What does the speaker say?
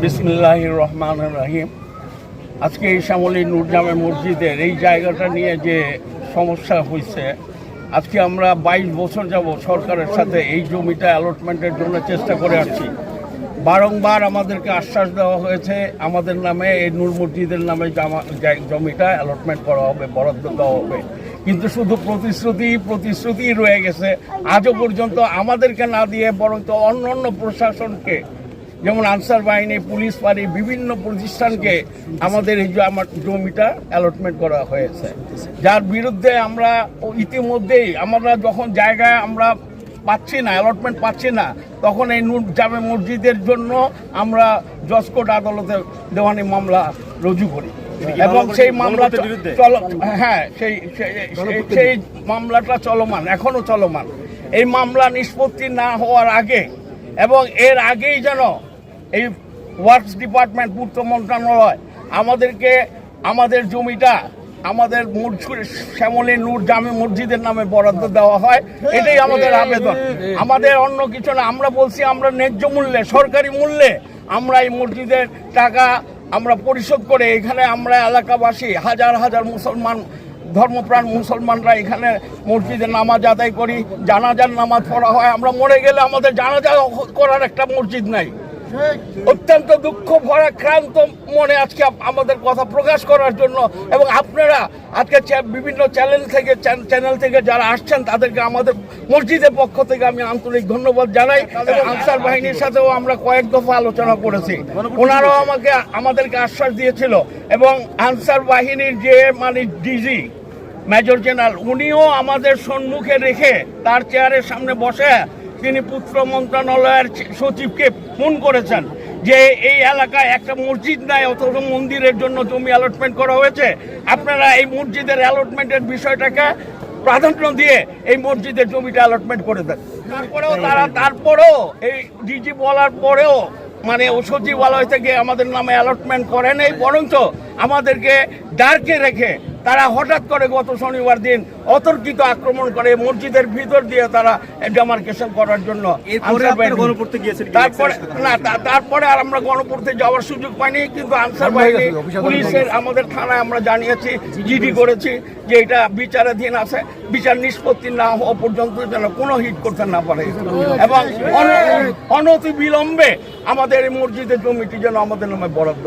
বিসমিল্লাহ রহমান রাহিম। আজকে এই শ্যামলী নূরজামে মসজিদের এই জায়গাটা নিয়ে যে সমস্যা হয়েছে আজকে আমরা বাইশ বছর যাব সরকারের সাথে এই জমিটা অ্যালটমেন্টের জন্য চেষ্টা করে আসছি। বারংবার আমাদেরকে আশ্বাস দেওয়া হয়েছে, আমাদের নামে এই নূর মসজিদের নামে জামা- জমিটা অ্যালটমেন্ট করা হবে, বরাদ্দ দেওয়া হবে। কিন্তু শুধু প্রতিশ্রুতি প্রতিশ্রুতি রয়ে গেছে। আজও পর্যন্ত আমাদেরকে না দিয়ে বরঞ্চ অন্য অন্য প্রশাসনকে যেমন আনসার বাহিনী পুলিশ বাড়ি বিভিন্ন প্রতিষ্ঠানকে আমাদের এই যে আমার জমিটা অ্যালটমেন্ট করা হয়েছে। যার বিরুদ্ধে আমরা ইতিমধ্যেই আমরা যখন জায়গায় আমরা পাচ্ছি না অ্যালটমেন্ট পাচ্ছি না তখন এই নূর জামে মসজিদের জন্য আমরা জজকোর্ট আদালতে দেওয়ানি মামলা রুজু করি। এবং সেই মামলা বিরুদ্ধে? চল হ্যাঁ সেই সেই- সেই- সেই মামলাটা চলমান এখনও চলমান। এই মামলা নিষ্পত্তি না হওয়ার আগে এবং এর আগেই যেন এই ওয়ার্কস ডিপার্টমেন্ট পূর্ত মন্ত্রণালয়, আমাদেরকে আমাদের জমিটা, আমাদের শ্যামলী নূর জামে মসজিদের নামে বরাদ্দ দেওয়া হয়। এটাই আমাদের আবেদন। আমাদের অন্য কিছু না, আমরা বলছি আমরা ন্যায্য মূল্যে, সরকারি মূল্যে আমরা এই মসজিদের টাকা আমরা পরিশোধ করে এখানে আমরা এলাকাবাসী, হাজার হাজার মুসলমান, ধর্মপ্রাণ মুসলমানরা এখানে মসজিদে নামাজ আদায় করি, জানাজার নামাজ পড়া হয়। আমরা মরে গেলে আমাদের জানাজা করার একটা মসজিদ নাই। অত্যন্ত দুঃখ ভরা ক্রান্ত মনে আজকে আমাদের কথা প্রকাশ করার জন্য। এবং আপনারা আজকে বিভিন্ন চ্যানেল থেকে চ্যানেল থেকে যারা আসছেন, তাদেরকে আমাদের মসজিদের পক্ষ থেকে আমি আন্তরিক ধন্যবাদ জানাই। এবং আনসার বাহিনীর সাথেও আমরা কয়েক দফা আলোচনা করেছি। ওনারাও আমাকে, আমাদেরকে আশ্বাস দিয়েছিল। এবং আনসার বাহিনীর যে মানে ডিজি মেজর জেনারেল উনিও আমাদের সম্মুখে রেখে তার চেয়ারের সামনে বসে তিনি পুত্র মন্ত্রণালয়ের সচিবকে ফোন করেছেন যে এই এলাকায় একটা মসজিদ নাই, অথচ মন্দিরের জন্য জমি অ্যালটমেন্ট করা হয়েছে। আপনারা এই মসজিদের অ্যালটমেন্টের বিষয়টাকে প্রাধান্য দিয়ে এই মসজিদের জমিটা অ্যালটমেন্ট করে দেন। তারপরেও তারা, তারপরেও এই ডিজি বলার পরেও মানে ও সচিবালয় থেকে আমাদের নামে অ্যালটমেন্ট করেন এই বরঞ্চ আমাদেরকে ডার্কে রেখে তারা হঠাৎ করে গত শনিবার দিন অতর্কিত আক্রমণ করে মসজিদের ভিতর দিয়ে তারা ডেমার্কেশন করার জন্য? তারপরে না তারপরে আর আমরা গণপূর্তে যাওয়ার সুযোগ পাইনি কিন্তু আনসার বাহিনী পুলিশের আমাদের থানায় আমরা জানিয়েছি জিডি করেছি যে এটা বিচারাধীন আছে বিচার নিষ্পত্তি না হওয়া পর্যন্ত যেন কোনো হিট করতে না পারে। এবং অন- অনতি বিলম্বে আমাদের এই মসজিদের জমিটি যেন আমাদের নামে বরাদ্দ